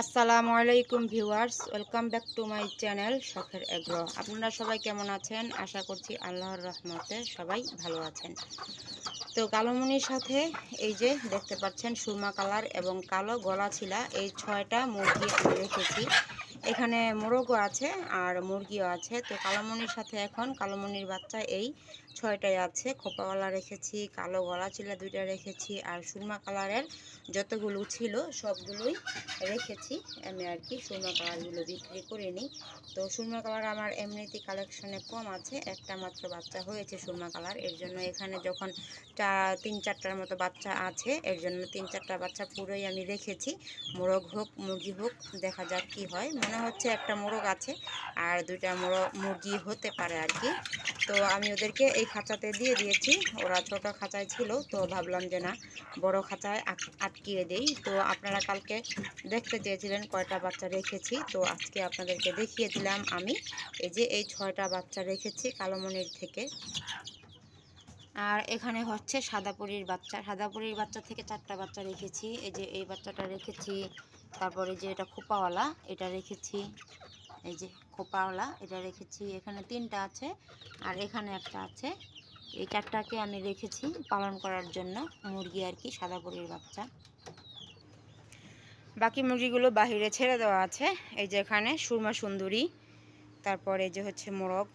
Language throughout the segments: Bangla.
আসসালামু আলাইকুম viewers, welcome back to my channel শখের এগ্রো। আপনারা সবাই কেমন আছেন? আশা করছি আল্লাহর রহমতে সবাই ভালো আছেন। তো কালোমনির সাথে এই যে দেখতে পাচ্ছেন সুরমা কালার এবং কালো গলা ছিলা এই ছয়টা মুরগি আমি রেখেছি। এখানে মোরগও আছে আর মুরগিও আছে। তো কালোমনির সাথে এখন, কালোমনির বাচ্চা এই ছয়টাই আছে। খোপাওয়ালা রেখেছি, কালো গলা চিলা দুইটা রেখেছি আর সুরমা কালারের যতগুলো ছিল সবগুলোই রেখেছি। আমি আর কি সুরমা কালারগুলো বিক্রি করে নিই। তো সুরমা কালার আমার এমনিতে কালেকশনে কম আছে, একটা মাত্র বাচ্চা হয়েছে সুরমা কালার। এর জন্য এখানে যখন চার তিন চারটার মতো বাচ্চা আছে, এর জন্য তিন চারটা বাচ্চা পুরোই আমি রেখেছি। মোরগ হোক, মুরগি হোক, দেখা যাক কি হয়। মনে হচ্ছে একটা মোরগ আছে আর দুইটা মোরগ, মুরগি হতে পারে আর কি। তো আমি ওদেরকে এই খাঁচাতে দিয়ে দিয়েছি। ওরা ছোট খাঁচায় ছিল, তো ভাবলাম যে না, বড় খাঁচায় আট- আটকিয়ে দেই। তো আপনারা কালকে দেখতে চেয়েছিলেন কয়টা বাচ্চা রেখেছি। তো আজকে আপনাদেরকে দেখিয়ে দিলাম আমি। এই যে এই ছয়টা বাচ্চা রেখেছি কালোমনির থেকে। আর এখানে হচ্ছে সাদাপুরির বাচ্চা। সাদাপুরির বাচ্চা থেকে চারটা বাচ্চা রেখেছি। এই যে এই বাচ্চাটা রেখেছি, তারপরে যে এটা খোপাওয়ালা, এটা রেখেছি, এই যে খোপাওয়ালা, এটা রেখেছি। এখানে তিনটা আছে আর এখানে একটা আছে। এই চারটাকে আমি রেখেছি পালন করার জন্য মুরগি আর কি সাদাপুরির বাচ্চা। বাকি মুরগিগুলো বাহিরে ছেড়ে দেওয়া আছে। এই যে এখানে সুরমা সুন্দরী, তারপরে যে হচ্ছে মোরগ।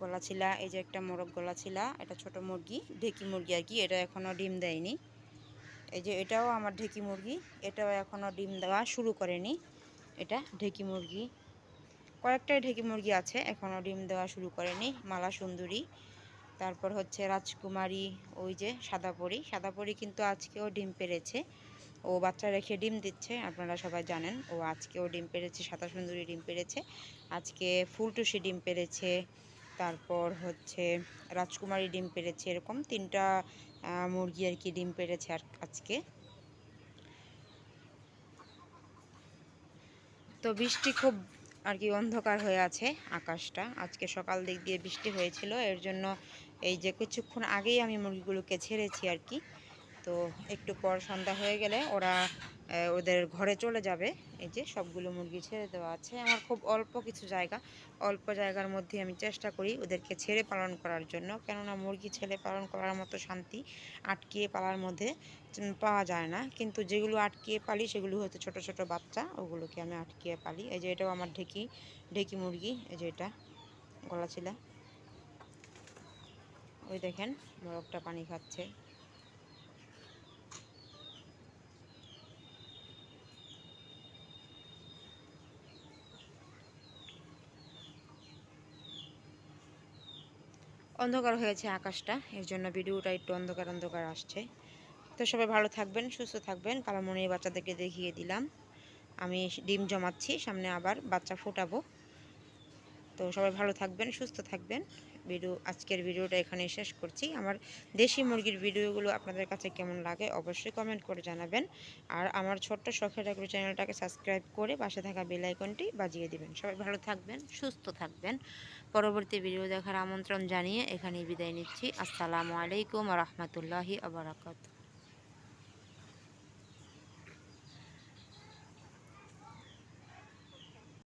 গলাছিলা এই যে একটা মোরগ গলা গলাছিলা এটা ছোট মুরগি, ঢেকি মুরগি আর কি, এটা এখনও ডিম দেয়নি। এই যে এটাও আমার ঢেকি মুরগি, এটাও এখনও ডিম দেওয়া শুরু করেনি, এটা ঢেকি মুরগি। কয়েকটাই ঢেকি মুরগি আছে এখনও ডিম দেওয়া শুরু করেনি, মালা সুন্দরী। তারপর হচ্ছে রাজকুমারী, ওই যে সাদাপরি সাদাপরি কিন্তু আজকেও ডিম পেরেছে। ও বাচ্চা রেখে ডিম দিচ্ছে, আপনারা সবাই জানেন, ও আজকেও ডিম পেরেছে, সাদা সুন্দরী ডিম পেরেছে। আজকে ফুলটুসি ডিম পেরেছে তারপর হচ্ছে রাজকুমারী ডিম পেড়েছে এরকম তিনটা মুরগি আর কি ডিম পেড়েছে আর আজকে। তো বৃষ্টি খুব আর কি অন্ধকার হয়ে আছে আকাশটা। আজকে সকাল দিক দিয়ে বৃষ্টি হয়েছিল, এর জন্য এই যে কিছুক্ষণ আগেই আমি মুরগিগুলোকে ছেড়েছি আর কি। তো একটু পর সন্ধ্যা হয়ে গেলে ওরা ওদের ঘরে চলে যাবে। এই যে সবগুলো মুরগি ছেড়ে দেওয়া আছে। আমার খুব অল্প কিছু জায়গা। অল্প জায়গার মধ্যে আমি চেষ্টা করি ওদেরকে ছেড়ে পালন করার জন্য। কেননা মুরগি ছেড়ে পালন করার মতো শান্তি আটকিয়ে পালার মধ্যে পাওয়া যায় না। কিন্তু যেগুলো আটকিয়ে পালি, সেগুলো হয়তো ছোট ছোট বাচ্চা, ওগুলোকে আমি আটকিয়ে পালি। এই যে এটাও আমার ঢেকি ঢেকি মুরগি। এই যে এটা, গলা ছিলা। ওই দেখেন, মোরগটা পানি খাচ্ছে। অন্ধকার হয়েছে আকাশটা, এর জন্য ভিডিওটা একটু অন্ধকার অন্ধকার আসছে। তো সবাই ভালো থাকবেন, সুস্থ থাকবেন। কালামনির বাচ্চাদেরকে দেখিয়ে দিলাম। আমি ডিম জমাচ্ছি, সামনে আবার বাচ্চা ফোটাবো। তো সবাই ভালো থাকবেন, সুস্থ থাকবেন। ভিডিও, আজকের ভিডিওটা এখানে শেষ করছি। আমার দেশি মুরগির ভিডিওগুলো আপনাদের কাছে কেমন লাগে অবশ্যই কমেন্ট করে জানাবেন। আর আমার ছোট্ট শখের এগুলো চ্যানেলটাকে সাবস্ক্রাইব করে পাশে থাকা বেল আইকনটি বাজিয়ে দিবেন। সবাই ভালো থাকবেন, সুস্থ থাকবেন। পরবর্তী ভিডিও দেখার আমন্ত্রণ জানিয়ে এখানেই বিদায় নিচ্ছি। আসসালামু আলাইকুম রহমতুল্লাহি আবরাকাত